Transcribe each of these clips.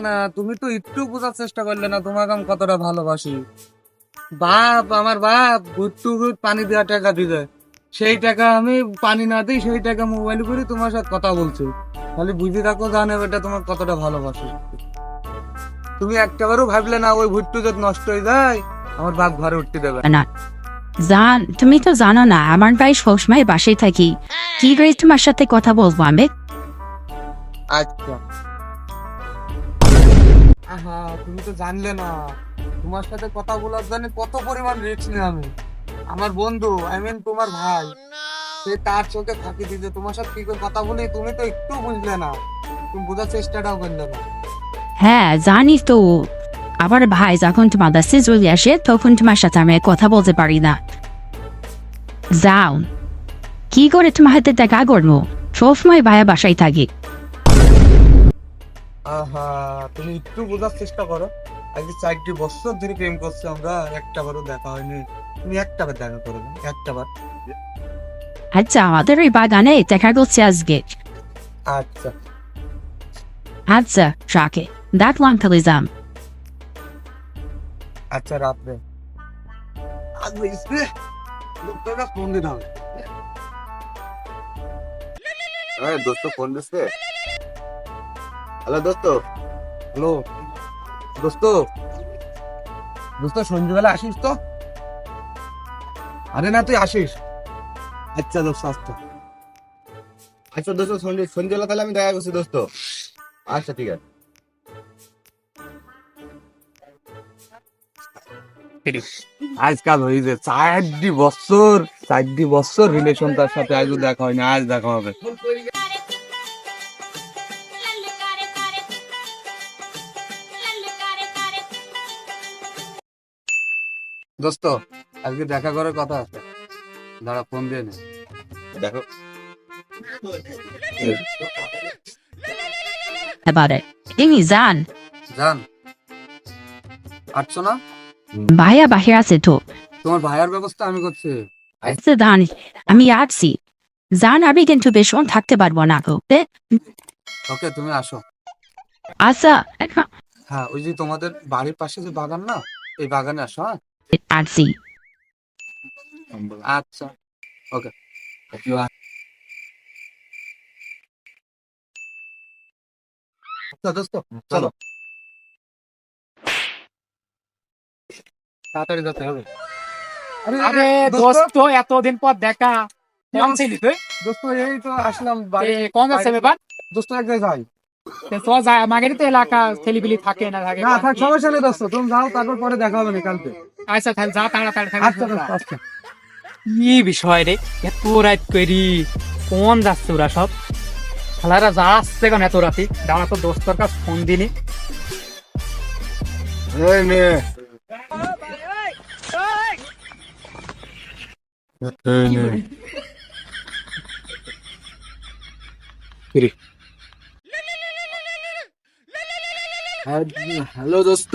না তুমি তো একটু বোঝার চেষ্টা করলে না তোমাকে আমি কতটা ভালোবাসি। বাপ আমার বাপ ঘুরটু ঘুর পানি দেওয়া টাকা দিবে। সেই টাকা আমি পানি না দিই সেই টাকা মোবাইল করে তোমার সাথে কথা বলছি। তাহলে বুঝে থাকো জানে এটা তোমার কতটা ভালোবাসি। তুমি একটাবারও ভাবলে না ওই ভুট্টু যদি নষ্ট হয়ে যায় আমার বাপ ঘরে উঠতে দেবে। না। না। জান তুমি তো জানো না আমার ভাই সবসময় বাসায় থাকি। কি করে তোমার সাথে কথা বলব আমি? আচ্ছা। আহা, তুমি তো জানলে না। তোমার সাথে কথা বলার জন্য কত পরিমাণ রিস্ক নিই আমি। আমার বন্ধু আই মিন তোমার ভাই, সে তার চোখে ফাঁকি দিতে তোমার সাথে কি করে কথা বলি, তুমি তো একটু বুঝলে না। তুমি বোঝার চেষ্টাটাও করলে না। হ্যাঁ জানিস তো আবার ভাই যখন তোমার কাছে চলে আসে, তখন তোমার সাথে আমি কথা বলতে পারি না। যাও। কি করে তোমার হাতে দেখা করব? সবসময় ভাইয়া বাসায় থাকি। আহা তুমি একটু বোঝার চেষ্টা করো। আজকে চারটি বছর ধরে প্রেম করছি আমরা একটা বারও দেখা হয়নি। তুমি একটা বার দেখা করো একটা বার আচ্ছা আমাদের ওই বাগানে দেখা করছে আজকে। আচ্ছা। আচ্ছা রাখে। ডাকলাম তাহলে যাম। আচ্ছা রাত্রে ইসরে লোকটা ফোন দিতে হবে দোস্ত ফোন দিচ্ছে হ্যালো দোস্ত। হ্যালো। দোস্ত। দোস্ত সন্ধ্যেবেলা আসিস তো? আরে না তুই আসিস। আচ্ছা দোস্ত আচ্ছা আচ্ছা দোস্ত সন্ধ্যে সন্ধ্যেবেলা তাহলে আমি দেখা করছি দোস্ত। আচ্ছা ঠিক আছে। আজকাল হয়ে যে চারটি বছর চারটি বছর রিলেশন তার সাথে আজও দেখা হয়নি আজ দেখা হবে। দোস্ত আজকে দেখা করার কথা আছে। দাঁড়া ফোন দিয়ে নে। দেখো। এবারে তুমি যান জান আটশো না? ভাইয়া বাহির আছে তো। তোমার ভাইয়ার ব্যবস্থা আমি করছি। আচ্ছা দান আমি আসছি। যান আমি কিন্তু বেশন থাকতে পারব না এ, ওকে তুমি আসো। আচ্ছা হ্যাঁ ওই যে তোমাদের বাড়ির পাশে যে বাগান না এই বাগানে আসো হ্যাঁ? আসছি আচ্ছা ওকে আচ্ছা দোস্ত চলো। তাড়াতাড়ি যেতে হবে। আরে দোস্ত! এতদিন পর দেখা। কেমন ছিলি তুই? দোস্ত এই তো আসলাম বাড়ি। কোন যাচ্ছে ব্যাপার? দোস্ত এক জায়গায় যাই। তে তো যায় আমাদের তো এলাকা ছেলিবিলি থাকে না থাকে না। থাক সমস্যা নেই দোস্ত তুমি যাও তারপর পরে দেখা হবে না কালকে আচ্ছা তাহলে যা তাড়াতাড়ি আচ্ছা আচ্ছা। কি বিষয় রে? এত রাত করি কোন যাচ্ছে ওরা সব? খেলারা যা আসছে কেন এত রাতে। দাঁড়া তো দোস্তর কাছে ফোন দিনি হ্যালো দোস্ত।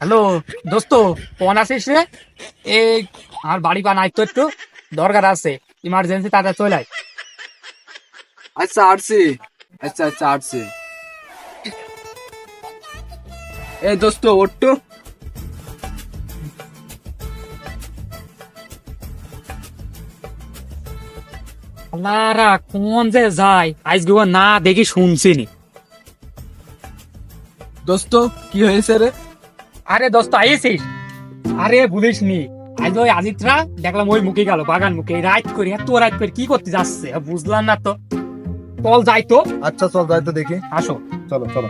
হ্যালো দোস্ত ফোন আসিস রে? এই আমার বাড়ি বানাই তো একটু? দরকার আছে ইমার্জেন্সি তাদের চলে আয়। আচ্ছা আটছি আচ্ছা আচ্ছা আটছি এই দোস্ত ওট্টু। আল্লাহরা কোন যে যায় আজকে ও না দেখি শুনছি নি। দোস্ত কি হয়েছে রে? আরে দোস্ত আইসিস? আরে বলিস নি আজ ওই আজিতরা দেখলাম ওই মুখে গেল বাগান মুখে রাইট করে এত রাইট করে কি করতে যাচ্ছে? বুঝলাম না তো। চল যাই তো। আচ্ছা চল যাই তো দেখি। আসো। চলো চলো।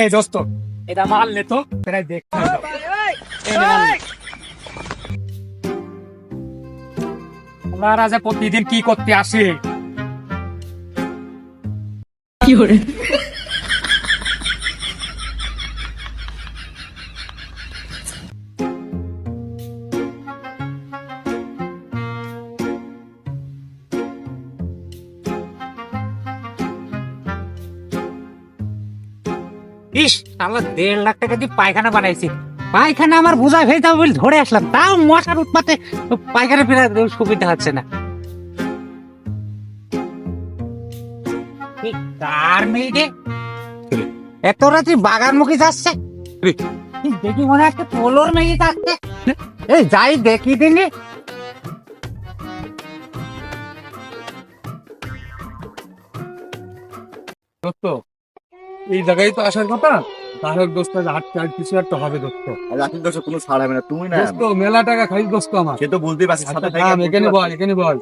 এই দোস্ত এটা মাল নে তো। প্রায় দেখতে ওনারা যে প্রতিদিন কি করতে আসে? ইস আমরা দেড় লাখ টাকা দিয়ে পায়খানা বানাইছি। পায়খানা আমার বোঝা যাবে বলে ধরে আসলাম। তাও মশার উৎপাতে পায়খানা ফেরার সুবিধা হচ্ছে না। কার মেয়ে এত রাত্রি বাগান মুখে যাচ্ছে? দেখি মনে একটা পোলোর মেয়ে যাচ্ছে। এই যাই দেখি দিনে। এই জায়গায় তো আসার কথা? তাহলে দোস্ত আট চার কিছু একটা হবে দোস্ত আর রাতের দোস্ত কোনো ছাড় হবে না তুমি না দোস্ত মেলা টাকা খাই দোস্ত আমার সে তো বুঝতেই পারছি সাথে আচ্ছা, থাম, এখানে বল এখানে বল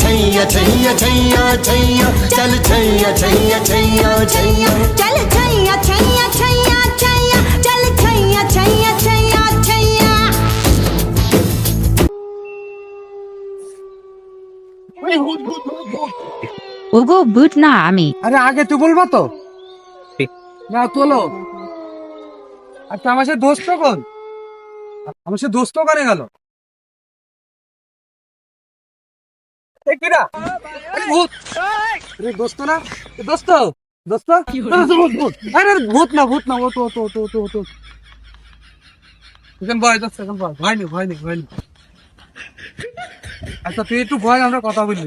छैया छैया छैया छैया चल छैया छैया छैया छैया चल ওগো বুট না আমি। আরে আগে তুই বলবা তো। না তোলো। আচ্ছা আমার সে দোস্ত কোন আমার সে দোস্ত গেল। কিরা? আরে ভূত। আরে দোস্ত না? এ দোস্ত দোস্ত। আরে ভূত, ভূত। আরে আরে ভূত না ভূত না। ও তো তো তো তো তো বয় বয়। ভয় নেই ভয় নেই ভয় নেই। আচ্ছা তুই একটু ভয় আমরা কথা বলি।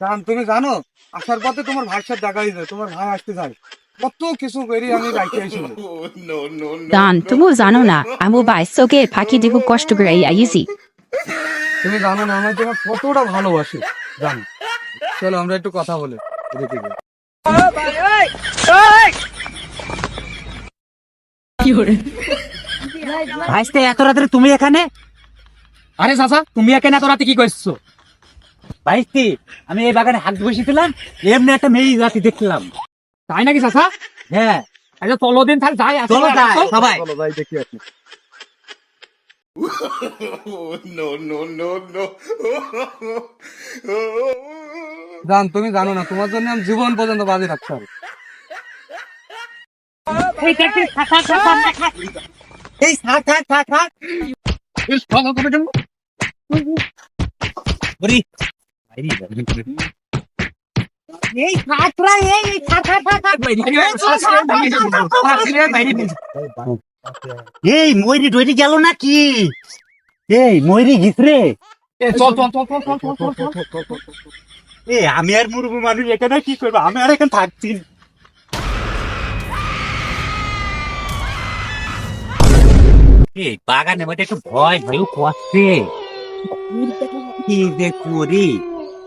কারণ তুমি জানো আসার পথে তোমার ভাইয়ের সাথে দেখা হয়ে যায় তোমার ভাই আসতে যায় কত কিছু করি আমি আসি। দান তুমিও জানো না আমি বাইসকে ফাঁকি দিব কষ্ট করে আইছি তুমি জানো না আমি তোমার কতটা ভালোবাসি জানো। চলো আমরা একটু কথা বলে দিই। ভাইস্তে এত রাত্রে তুমি এখানে? আরে চাচা তুমি এখানে এত রাতে কি করছ? ভাইস্তে আমি এই বাগানে হাত বসেছিলাম এমনি একটা মেয়ে জাতি দেখলাম। তাই নাকি চাচা? হ্যাঁ আচ্ছা চলো দিন তাহলে যাই চলো যাই সবাই। চলো ভাই দেখি আপনি জান তুমি জানো না তোমার জন্য আমি জীবন পর্যন্ত বাজি রাখতে হবে। এই থাক, থাক, থাক, থাক, থাক, থাক। এই থাক এই? এই রা, ময়ূরি ডয়রি গেল নাকি? এই ময়ূরি গিসরে এ, চল চল চল চল চল চল চল চল। এ আমি আর মুরুবু মানুষ এখানে কি করব? আমি আর এখানে থাকছি। না। এই বাগানের মধ্যে একটু ভয় ভয় করছে কি যে করি?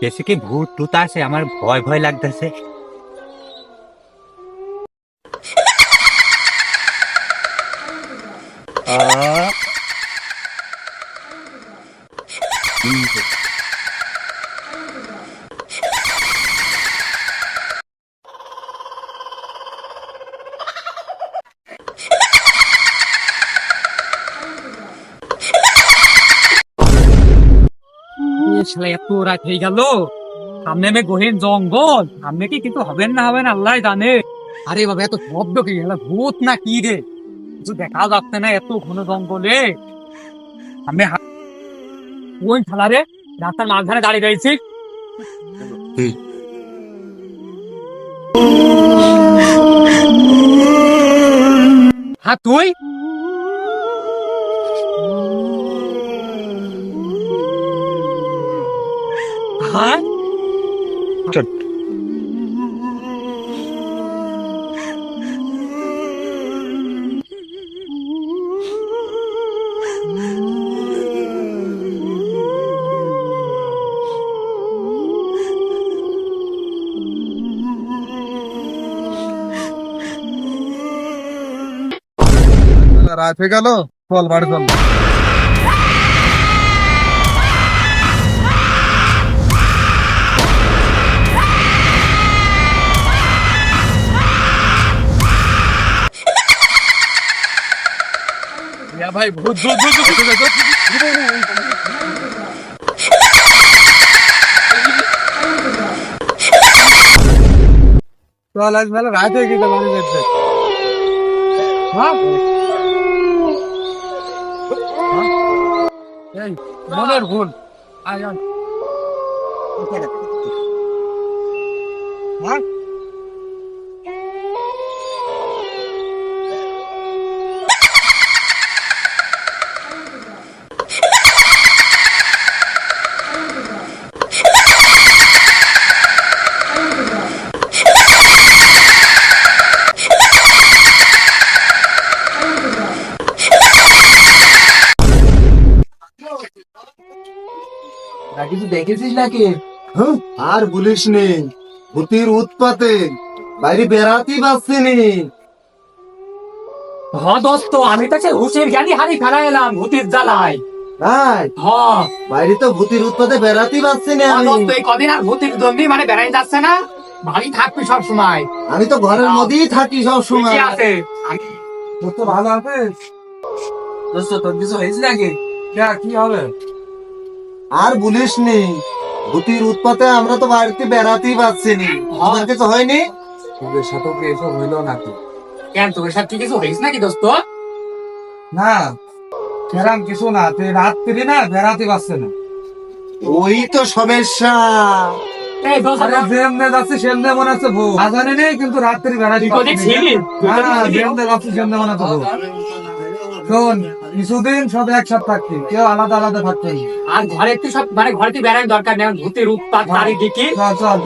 দেশে কি ভূত টুত আছে? আমার ভয় ভয় লাগতেছে। এ শালা এত রাত হয়ে গেল। সামনে মে গহীন জঙ্গল, সামনে কি কিছু হবেন না হবেন আল্লাহ জানে। আরে বাবা, এত শব্দ কি? গেল ভূত না কি রে? কিছু দেখা যাচ্ছে না এত ঘন জঙ্গলে। আমি কোন শালা রে? রাস্তার মাঝখানে দাঁড়িয়ে রয়েছি। হ্যাঁ তুই? হ্যাঁ? রাত হয়ে গেল চল বাড়ি চল। ভাই, ভূত ভূত ভূত। চল, আজ মেলা রাত হয়ে গেল বাড়ি যেতে হ্যাঁ হ্যাঁ? মনের ভুল আয় হ্যাঁ কিছু দেখেছিস নাকি? আর বলিস নি ভূতির উৎপাতে বাইরে বেড়াতেই পারছি নি। হ দোস্ত আমি তো সে হুশের জ্ঞানী হারি ফেলা এলাম ভূতির জ্বালায়। তাই? হ। বাইরে তো ভূতির উৎপাতে বেড়াতেই পারছি না আমি। দোস্ত এই কদিন আর ভূতির জন্যই মানে বেড়াই যাচ্ছে না বাড়ি থাকবি সব সময়। আমি তো ঘরের মধ্যেই থাকি সব সময়। আছে? তোর তো ভালো আছে দোস্ত তোর কিছু হয়েছে নাকি? কি হবে? আর বলিস নি ভূতির উৎপাতে আমরা তো বাড়িতে বেড়াতেই পারছি নি। তোমার কিছু হয়নি? তোদের সাথে কি এসব হইল নাকি? কেন তোর সাথে কিছু হয়েছে নাকি দোস্ত? না সেরাম কিছু না তুই রাত্রি না বেড়াতে পারছে না। ওই তো সমস্যা। মনে কিন্তু রাত্রি বেড়াতে শোন কিছুদিন সব একসাথে থাকতি কেউ আলাদা আলাদা থাকতেন আর ঘরে তুই সব মানে ঘরে তুই বেড়ানোর দরকার নেই ভূতের উৎপাত চারিদিকে। চল